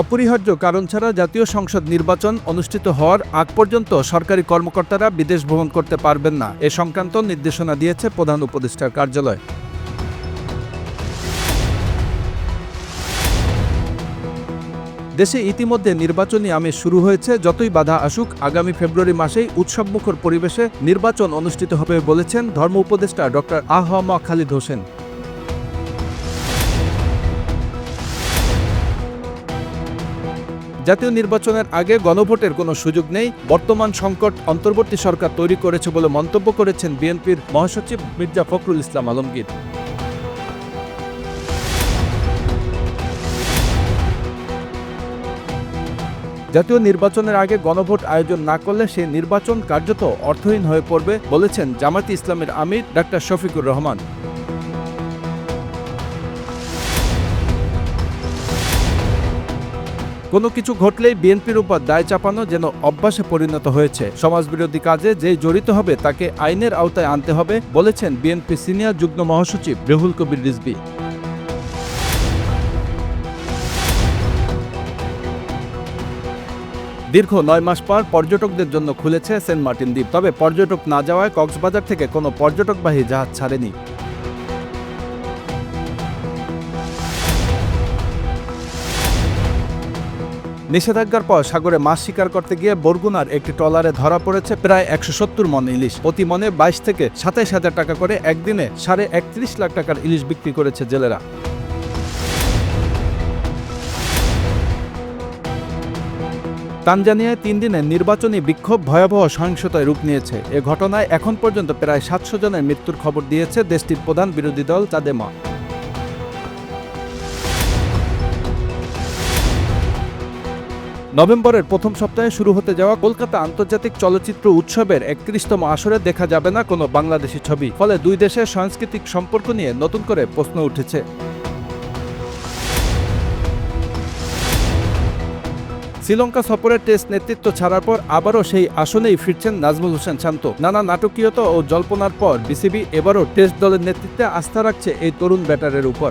অপরিহার্য কারণ ছাড়া জাতীয় সংসদ নির্বাচন অনুষ্ঠিত হওয়ার আগ পর্যন্ত সরকারি কর্মকর্তারা বিদেশ ভ্রমণ করতে পারবেন না। এ সংক্রান্ত নির্দেশনা দিয়েছে প্রধান উপদেষ্টার কার্যালয়। দেশে ইতিমধ্যে নির্বাচনী আমেজ শুরু হয়েছে, যতই বাধা আসুক, আগামী ফেব্রুয়ারি মাসেই উৎসবমুখর পরিবেশে নির্বাচন অনুষ্ঠিত হবে বলেছেন ধর্ম উপদেষ্টা ডক্টর আহম খালিদ হোসেন। জাতীয় নির্বাচনের আগে গণভোটের কোনো সুযোগ নেই। বর্তমান সংকট অন্তর্বর্তী সরকার তৈরি করেছে বলে মন্তব্য করেছেন বিএনপির মহাসচিব মির্জা ফখরুল ইসলাম আলমগীর। জাতীয় নির্বাচনের আগে গণভোট আয়োজন না করলে সেই নির্বাচন কার্যত অর্থহীন হয়ে পড়বে, বলেছেন জামায়াতে ইসলামের আমির ডাক্তার শফিকুর রহমান। কোনো কিছু ঘটলেই বিএনপির উপর দায় চাপানো যেন অভ্যাসে পরিণত হয়েছে। সমাজবিরোধী কাজে যে জড়িত হবে তাকে আইনের আওতায় আনতে হবে, বলেছেন বিএনপি সিনিয়র যুগ্ম মহাসচিব রেহুল কবির রিজবি দীর্ঘ নয় মাস পর পর্যটকদের জন্য খুলেছে সেন্ট মার্টিন দ্বীপ। তবে পর্যটক না যাওয়ায় কক্সবাজার থেকে কোনো পর্যটকবাহী জাহাজ ছাড়েনি। নিষেধাজ্ঞার পর সাগরে মাছ শিকার করতে গিয়ে বরগুনার একটি ট্রলারে ধরা পড়েছে প্রায় একশো সত্তর মন ইলিশ। প্রতি মনে বাইশ থেকে সাতাইশ হাজার টাকা করে একদিনে সাড়ে একত্রিশ লাখ টাকার ইলিশ বিক্রি করেছে জেলেরা। তানজানিয়ায় তিন দিনের নির্বাচনী বিক্ষোভ ভয়াবহ সহিংসতায় রূপ নিয়েছে। এ ঘটনায় এখন পর্যন্ত প্রায় সাতশো জনের মৃত্যুর খবর দিয়েছে দেশটির প্রধান বিরোধী দল চাদেমা। নভেম্বরের প্রথম সপ্তাহে শুরু হতে যাওয়া কলকাতা আন্তর্জাতিক চলচ্চিত্র উৎসবের একত্রিশতম আসরে দেখা যাবে না কোনো বাংলাদেশি ছবি। ফলে দুই দেশের সাংস্কৃতিক সম্পর্ক নিয়ে নতুন করে প্রশ্ন উঠেছে। শ্রীলঙ্কা সফরের টেস্ট নেতৃত্ব ছাড়ার পর আবারও সেই আসনেই ফিরছেন নাজমুল হোসেন শান্ত। নানা নাটকীয়তা ও জল্পনার পর বিসিবি এবারও টেস্ট দলের নেতৃত্বে আস্থা রাখছে এই তরুণ ব্যাটারের উপর।